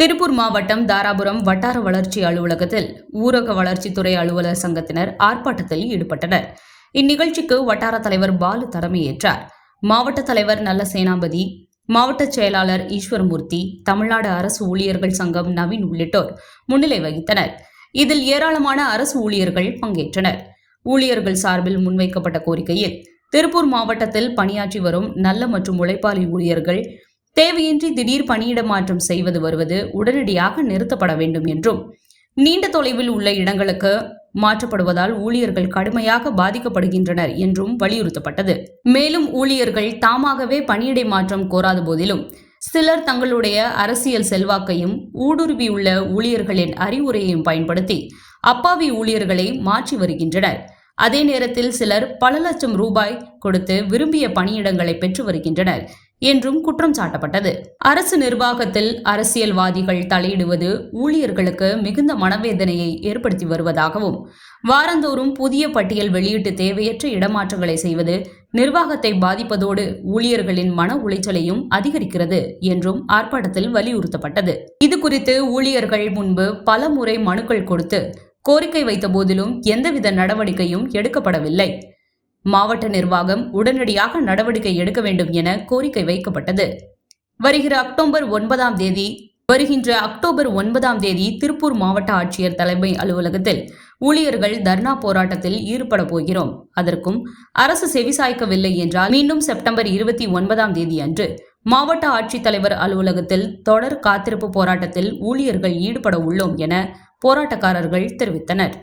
திருப்பூர் மாவட்டம் தாராபுரம் வட்டார வளர்ச்சி அலுவலகத்தில் ஊரக வளர்ச்சித்துறை அலுவலர் சங்கத்தினர் ஆர்ப்பாட்டத்தில் ஈடுபட்டனர். இந்நிகழ்ச்சிக்கு வட்டார தலைவர் பாலு தலைமையேற்றார். மாவட்ட தலைவர் நல்ல சேனாபதி மாவட்ட செயலாளர் ஈஸ்வரமூர்த்தி தமிழ்நாடு அரசு ஊழியர்கள் சங்கம் நவீன் உள்ளிட்டோர் முன்னிலை வகித்தனர். இதில் ஏராளமான அரசு ஊழியர்கள் பங்கேற்றனர். ஊழியர்கள் சார்பில் முன்வைக்கப்பட்ட கோரிக்கையில் திருப்பூர் மாவட்டத்தில் பணியாற்றி வரும் நல்ல மற்றும் உழைப்பாளி ஊழியர்கள் தேவையின்றி திடீர் பணியிட மாற்றம் செய்வது வருவது உடனடியாக நிறுத்தப்பட வேண்டும் என்றும் நீண்ட தொலைவில் உள்ள இடங்களுக்கு மாற்றப்படுவதால் ஊழியர்கள் கடுமையாக பாதிக்கப்படுகின்றனர் என்றும் வலியுறுத்தப்பட்டது. மேலும் ஊழியர்கள் தாமாகவே பணியிடை மாற்றம் கோராத போதிலும் சிலர் தங்களுடைய அரசியல் செல்வாக்கையும் ஊடுருவியுள்ள ஊழியர்களின் அறிவுரையையும் பயன்படுத்தி அப்பாவி ஊழியர்களை மாற்றி வருகின்றனர். அதே நேரத்தில் சிலர் பல லட்சம் ரூபாய் கொடுத்து விரும்பிய பணியிடங்களை பெற்று வருகின்றனர். என்றும் குற்றம் சாட்டப்பட்டது. அரசு நிர்வாகத்தில் அரசியல்வாதிகள் தலையிடுவது ஊழியர்களுக்கு மிகுந்த மனவேதனையை ஏற்படுத்தி வருவதாகவும் வாரந்தோறும் புதிய பட்டியல் வெளியிட்டு தேவையற்ற இடமாற்றங்களை செய்வது நிர்வாகத்தை பாதிப்பதோடு ஊழியர்களின் மன உளைச்சலையும் அதிகரிக்கிறது என்றும் ஆர்ப்பாட்டத்தில் வலியுறுத்தப்பட்டது. இது குறித்து ஊழியர்கள் முன்பு பல முறை மனுக்கள் கொடுத்து கோரிக்கை வைத்த போதிலும் எந்தவித நடவடிக்கையும் எடுக்கப்படவில்லை. மாவட்ட நிர்வாகம் உடனடியாக நடவடிக்கை எடுக்க வேண்டும் என கோரிக்கை வைக்கப்பட்டது. வருகிற அக்டோபர் ஒன்பதாம் தேதி வருகின்ற அக்டோபர் ஒன்பதாம் தேதி திருப்பூர் மாவட்ட ஆட்சியர் தலைமை அலுவலகத்தில் ஊழியர்கள் தர்ணா போராட்டத்தில் ஈடுபட போகிறோம். அதற்கும் அரசு செவிசாய்க்கவில்லை என்றால் மீண்டும் செப்டம்பர் இருபத்தி ஒன்பதாம் தேதி அன்று மாவட்ட ஆட்சித்தலைவர் அலுவலகத்தில் தொடர் காத்திருப்பு போராட்டத்தில் ஊழியர்கள் ஈடுபட உள்ளோம் என போராட்டக்காரர்கள் தெரிவித்தனர்.